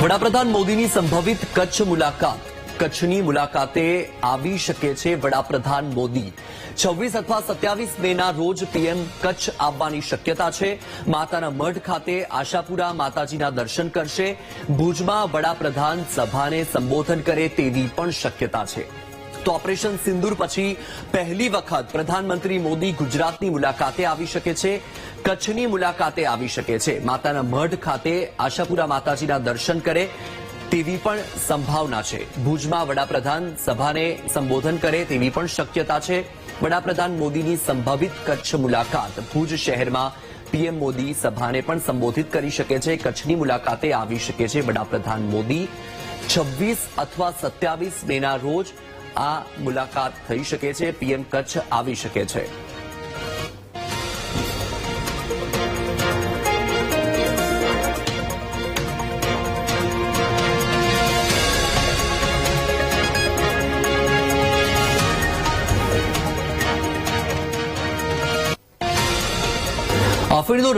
વડાપ્રધાન મોદીની સંભવિત કચ્છ મુલાકાત. કચ્છની મુલાકાતે આવી શકે છે વડાપ્રધાન મોદી. છવ્વીસ અથવા સત્યાવીસ મેના રોજ પીએમ કચ્છ આવવાની શક્યતા છે. માતાના મઢ ખાતે આશાપુરા માતાજીના દર્શન કરશે. ભુજમાં વડાપ્રધાન સભાને સંબોધન કરે તેવી પણ શક્યતા છે. તો ઓપરેશન સિંદુર પછી પહેલી વખત પ્રધાનમંત્રી મોદી ગુજરાતની મુલાકાતે આવી શકે છે, કચ્છની મુલાકાતે આવી શકે છે. માતાના મઢ ખાતે આશાપુરા માતાજીના દર્શન કરે તેવી પણ સંભાવના છે. ભુજમાં વડાપ્રધાન સભાને સંબોધન કરે તેવી પણ શક્યતા છે. વડાપ્રધાન મોદીની સંભવિત કચ્છ મુલાકાત ભુજ શહેરમાં પીએમ મોદી સભાને પણ સંબોધિત કરી શકે છે. કચ્છની મુલાકાતે આવી શકે છે વડાપ્રધાન મોદી. છવ્વીસ અથવા સત્યાવીસ મેના રોજ આ મુલાકાત થઈ શકે છે પીએમ કચ્છ આવી શકે છે. આફરીનો